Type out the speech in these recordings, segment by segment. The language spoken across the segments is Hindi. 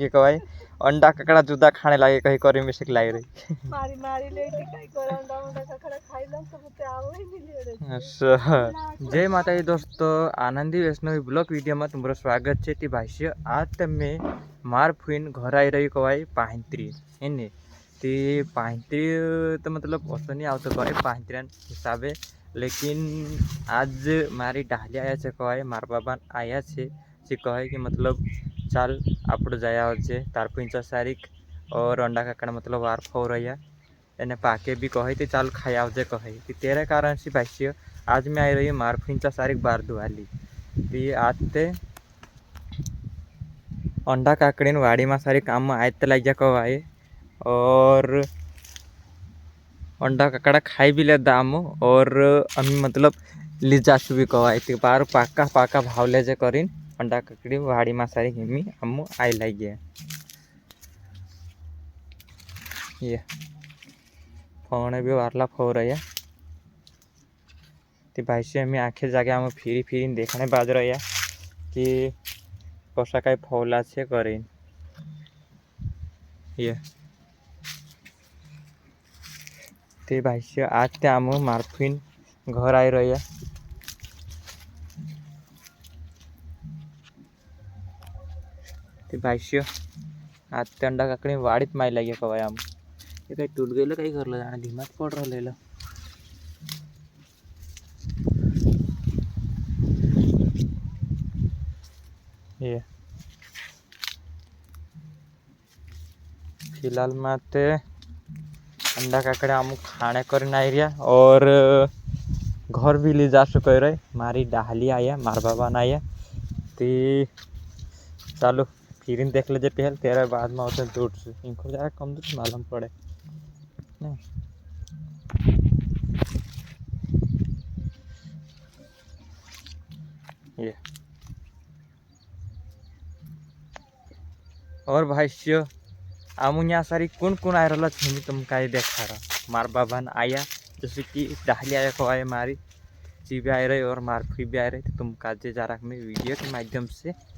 કે કહેવાય અંડા કકડા જુદા ખાણે લાગે કઈ કરી મિસ્ટેક લાગી. રહી મારી મારી લેતી કઈ કરો અંડા મંડા કકડા ખાઈ લઉં તો તે આવો નહીં લે જય માતાજી દોસ્તો આનંદી વૈષ્ણવી બ્લોક વિડીયોમાં તમારું સ્વાગત છે. તે ભાષ્ય આ તમે માર ફૂઈન ઘર આવી રહ્યું કહેવાય પાંત્રી એને તે પાંત્રી તો મતલબ ઓછો નહીં આવતો કહેવાય પાંત્રીના હિસાબે. લેકિન આજ મારી ડાલી આવ્યા છે કહેવાય મારા બાબા આવ્યા છે. જે કહે કે મતલબ चाल आप जाया हजे। तार पंचाश तारीख और अंडा काकड़ा मतलब वार फो आया एने पाके भी कहे तो चाल खाया हजे कहे। कि तेरे कारण से भाई आज मैं आई रही मार पंचाश तारीख बार दुआली। ती आते अंडा काकड़ीन वाड़ी में सारी काम आयते लग जा कवाए और अंडा काकड़ा खाई भी लेता आम और अम्मी मतलब ले जासू भी कवाए बार पाका पाका भाव ले जा करीन। અંડા કાકડી વાડીમાં સારી હિમી અમુ આઈ લાગ્યા યે ફોણે બી વારલા ફો રહ્યા તે ભાઈ છે અમે આખી જગ્યામાં ફીરી ફીરીને દેખાણે બાજ રહ્યા કે કશા કાંઈ ફોલા છે કરીને યે તે ભાઈ છે આજ ત્યાં અમે મારફીન ઘર આવી રહ્યા ते भाष्य आज तंडा काकडे वाढीत मायला गे कवाय आम. हे काही तुटगेलं काही करलं आणि धीमात पड राहिलेलं. हे फ़िलहाल माते अंडा काकड़े आम खाने कर नहीं रहा और, घर भी ले जा सको रहे मारी डाली आया, मार बाबा ना आई है चालू. किरिन देख लीजिए पहल, तेरा बाद में होते दूर से। इनको जरा कम दूर मालूम पड़े। नहीं। ये। और भाष्य यहाँ सारी कौन कौन आ रहा हमें तुम का देखा रहा। मार बाबा ने आया, जैसे कि डाली आया को आए मारी। जी भी आ रही और मार फ़ी भी आ रही तो तुम काजे जा रहा मैं वीडियो के माध्यम से।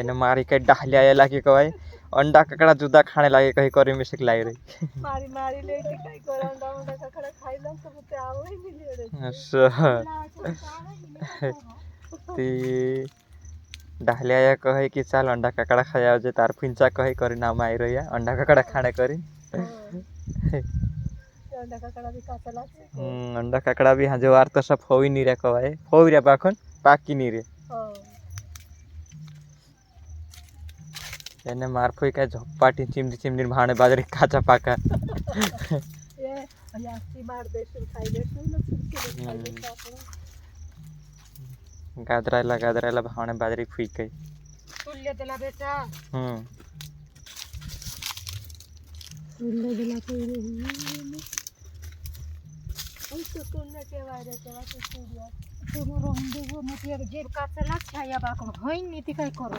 એને મારી કઈ ડાહલી આયા લાગી કહેવાય. અંડા કકડા જુદા ખાણે લાગે કઈ કરી મિસ્ટેક લાગી રહી. મારી મારી લેતી કઈ કરો અંડા અંડા કકડા ખાઈ લઉં તો તે આવો નહીં લે રે અચ્છા. તે ડાહલી આયા કહે કે ચાલ અંડા કકડા ખાઈ આવજે તાર ફિંચા કહે કરી નામ આવી રહ્યા. અંડા કકડા ખાણે કરી. અંડા કાકડા બી હાજે વાર તો સબ હોવી નહીં રે કહેવાય. હોવી રે પાખોન પાકી નહીં રે એને મારફોઈ કાંઈ ઝપાટી ચીમડી ચીમડી ભાણે બાજરી ખાચા પાકા ગાદરાયેલા ગાદરાયેલા ભાણે બાજરી ખુઈ ગઈ તુલ્ય દેલા બેટા હમ તુલ્ય દેલા કોઈ રે ઉસ તુલ્ય કેવા રે કેવા તુલ્ય તમારો અંદે મતિયા જેબ કાચલા છાયા બાકો હોય નીતિ કાઈ કરો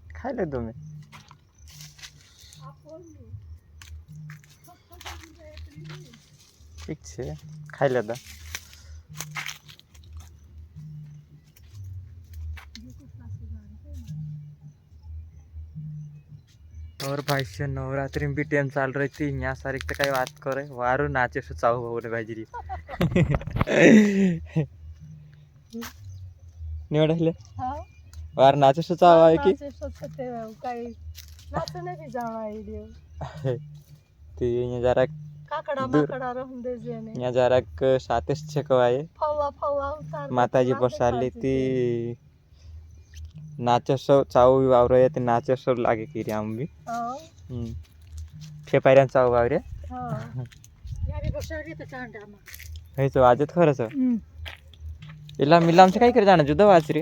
ખાઈ લીધું મેં ઠીક છે ખાઈ લેતા और भाई से नवरात्रि में भी टेम चाल रही थी यहाँ सारी तक तो कई बात करे। वारो नाचे से चाव बोले भाई जी। नहीं बढ़ा ले। हाँ। वार नाचशो चाव आहे की? काही नाच नाही जाव आई देव. ते जरा काकडा माकडा रहून दे जेने या जरा सातेस छकवाय फवा फवा उतार माताजी पसारली ती. नाचसो चाव लागे की रे आम्ही फे पायऱ्या चाव वावर. हे. तो आजच खरंच इला मिला आमचं काय करे जाणार? जुदा वाच रे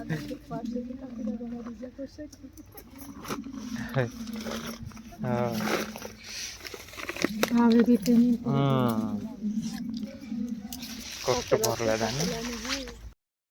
Artık baştaki takıda bana